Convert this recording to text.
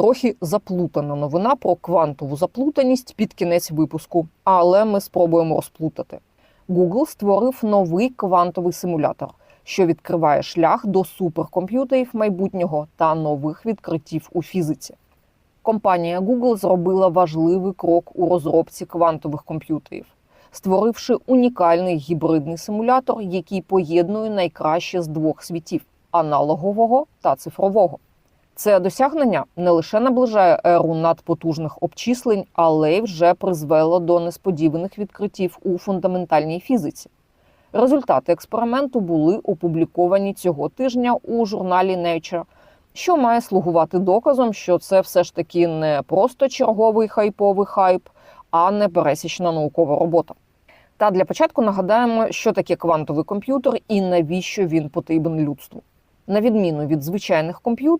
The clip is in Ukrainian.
Трохи заплутана новина про квантову заплутаність під кінець випуску, але ми спробуємо розплутати. Google створив новий квантовий симулятор, що відкриває шлях до суперкомп'ютерів майбутнього та нових відкриттів у фізиці. Компанія Google зробила важливий крок у розробці квантових комп'ютерів, створивши унікальний гібридний симулятор, який поєднує найкраще з двох світів аналогового та цифрового. Це досягнення не лише наближає еру надпотужних обчислень, але й вже призвело до несподіваних відкриттів у фундаментальній фізиці. Результати експерименту були опубліковані цього тижня у журналі Nature, що має слугувати доказом, що це все ж таки не просто черговий хайповий хайп, а не пересічна наукова робота. Та для початку нагадаємо, що таке квантовий комп'ютер і навіщо він потрібен людству. На відміну від звичайних комп'ютерів,